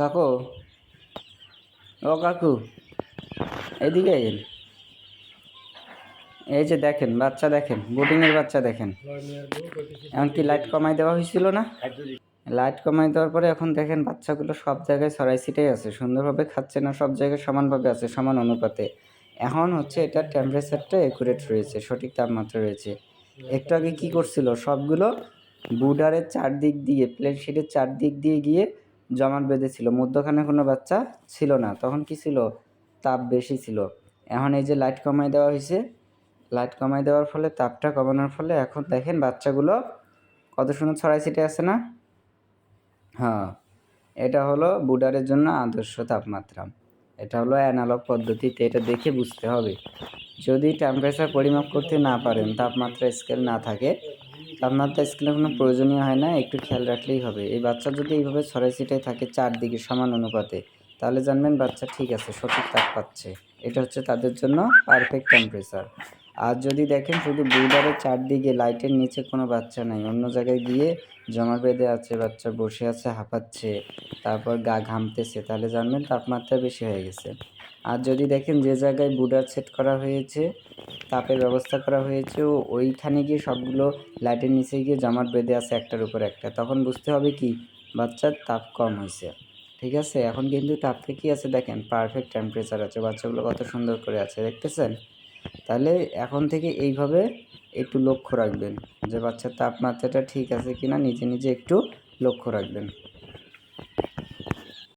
কাকু? ও কাকু, এদিকে এই যে দেখেন, বাচ্চা দেখেন, বোটিংয়ের বাচ্চা দেখেন। এমনকি লাইট কমাই দেওয়া হয়েছিল না? লাইট কমাই দেওয়ার পরে এখন দেখেন বাচ্চাগুলো সব জায়গায় ছড়াই ছিটাই আছে, সুন্দরভাবে খাচ্ছে না, সব জায়গায় সমানভাবে আছে, সমান অনুপাতে। এখন হচ্ছে এটার টেম্পারেচারটা একুরেট রয়েছে, সঠিক তাপমাত্রা রয়েছে। একটু আগে কী করছিল? সবগুলো বুডারের চারদিক দিয়ে প্লেন শিটের চারদিক দিয়ে গিয়ে জমাট বেঁধেছিল মধ্যখানে কোনো বাচ্চা ছিল না। তখন কি ছিল? তাপ বেশি ছিল। এখন এই যে লাইট কমাই দেওয়া হয়েছে লাইট কমাই দেওয়ার ফলে, তাপটা কমানোর ফলে এখন দেখেন বাচ্চাগুলো কত সুন্দর ছড়াই ছিটে আছে না? হ্যাঁ এটা হলো বুডারের জন্য আদর্শ তাপমাত্রা। এটা হলো অ্যানালগ পদ্ধতিতে এটা দেখে বুঝতে হবে। যদি টেম্পারেচার পরিমাপ করতে না পারেন, তাপমাত্রা স্কেল না থাকে তাপমাত্রা স্কেলের কোনো প্রয়োজনীয় হয় না, একটু খেয়াল রাখলেই হবে। এই বাচ্চা যদি এইভাবে ছড়াই ছিটাই থাকে চারদিকে সমান অনুপাতে, তাহলে জানবেন বাচ্চা ঠিক আছে, সঠিক তাপ পাচ্ছে। এটা হচ্ছে তাদের জন্য পারফেক্ট টেম্পারেচার আর যদি দেখেন শুধু বুইডারের চারদিকে লাইটের নিচে কোনো বাচ্চা নাই, অন্য জায়গায় গিয়ে জমা বেঁধে আছে, বাচ্চা বসে আছে, হাঁপাচ্ছে, তারপর গা ঘামতেছে, তাহলে জানবেন তাপমাত্রা বেশি হয়ে গেছে। আর যদি দেখেন যে জায়গায় বুডার সেট করা হয়েছে তাপের ব্যবস্থা করা হয়েছে ওইখানে গিয়ে সবগুলো লাইটের নিচে গিয়ে জমাট বেঁধে আছে একটার উপর একটা। তখন বুঝতে হবে কি, বাচ্চার তাপ কম হয়েছে। ঠিক আছে? এখন কিন্তু তাপটা কি আছে দেখেন? পারফেক্ট টেম্পারেচার আছে। বাচ্চাগুলো কত সুন্দর করে আছে, দেখতেছেন? তাহলে এখন থেকে এইভাবে একটু লক্ষ্য রাখবেন যে বাচ্চার তাপমাত্রাটা ঠিক আছে কিনা, নিজে নিজে একটু লক্ষ্য রাখবেন।